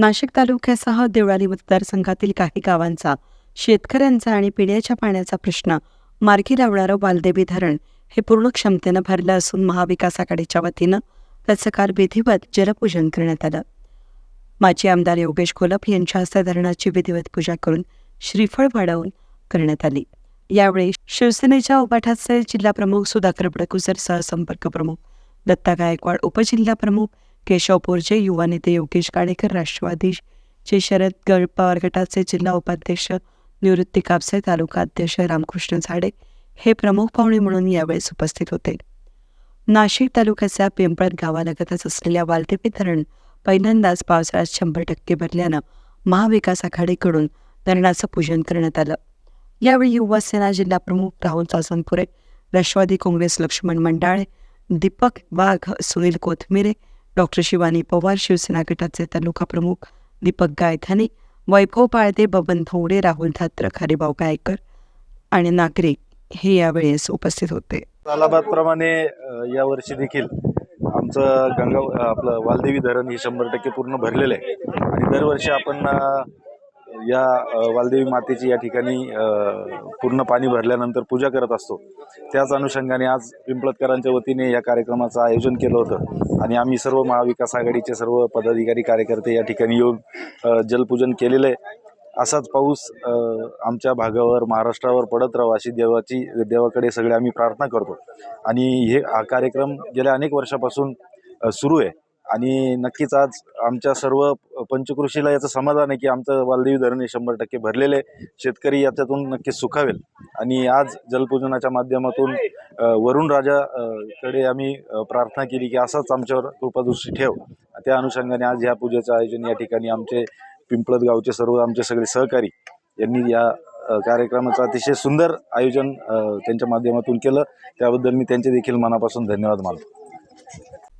नाशिक तालुक्यासह देवळाली मतदारसंघातील काही गावांचा शेतकऱ्यांचा आणि पिण्याच्या पाण्याचा प्रश्न मार्गी लावणारं वालदेवी धरण हे पूर्ण क्षमतेनं भरलं असून महाविकास आघाडीच्या वतीनं त्याचं काल विधिवत जलपूजन करण्यात आलं. माजी आमदार योगेश कोलप यांच्या हस्ते धरणाची विधिवत पूजा करून श्रीफळ वाढवून करण्यात आली. यावेळी शिवसेनेच्या उपाठाचे जिल्हाप्रमुख सुधाकर बडकुसर सहसंपर्क प्रमुख दत्ता गायकवाड उपजिल्हाप्रमुख केशवपूरचे युवा नेते योगेश काडेकर राष्ट्रवादीचे शरद गड पवार गटाचे जिल्हा उपाध्यक्ष निवृत्ती कापसे तालुका अध्यक्ष रामकृष्ण झाडे हे प्रमुख पाहुणे म्हणून यावेळेस उपस्थित होते. नाशिक तालुक्याच्या पिंपळत गावालगतच असलेल्या वालदेवी धरण पहिल्यांदाच पावसाळ्यात शंभर टक्के भरल्यानं महाविकास आघाडीकडून धरणाचं पूजन करण्यात आलं. यावेळी युवासेना जिल्हाप्रमुख राहुल सासनपुरे राष्ट्रवादी काँग्रेस लक्ष्मण मंडाळे दीपक वाघ सुनील कोथमिरे डॉक्टर शिवानी पवार शिवसेना गटाचे तालुका प्रमुख दीपक गायथाने वैभव पाळदे बबन थोडे राहुल धात्र खारेबाव गायकर आणि नागरिक हे यावेळेस उपस्थित होते. तालाबादप्रमाणे अ, यावर्षी देखील आमचं गंगा आपलं वालदेवी धरण हे शंभर टक्के पूर्ण भरलेलं आहे. आणि दरवर्षी आपण या वालदेवी मातेची या ठिकाणी पूर्ण पाणी भरल्यानंतर पूजा करत असतो. त्याच अनुषंगाने आज पिंपळतकरांच्या वतीने या कार्यक्रमाचं आयोजन केलं होतं. आणि आम्ही सर्व महाविकास आघाडीचे सर्व पदाधिकारी कार्यकर्ते या ठिकाणी येऊन जलपूजन केलेलं आहे. असाच पाऊस आमच्या भागावर महाराष्ट्रावर पडत राहावा अशी देवाची देवाकडे सगळे आम्ही प्रार्थना करतो. आणि हे हा कार्यक्रम गेल्या अनेक वर्षापासून सुरू आहे. आणि नक्कीच आज आमच्या सर्व पंचकृषीला याचं समाधान आहे की आमचं वालदेवी धरण हे शंभर टक्के भरलेले आहे. शेतकरी याच्यातून नक्कीच सुखावेल. आणि आज जलपूजनाच्या माध्यमातून वरुण राजा कडे आम्ही प्रार्थना केली की असाच आमच्यावर कृपादृष्टी ठेव. त्या अनुषंगाने आज ह्या पूजेचं आयोजन या ठिकाणी आमचे पिंपळत गावचे सर्व आमचे सगळे सहकारी यांनी या कार्यक्रमाचं अतिशय सुंदर आयोजन त्यांच्या माध्यमातून केलं. त्याबद्दल मी त्यांचे देखील मनापासून धन्यवाद मानतो.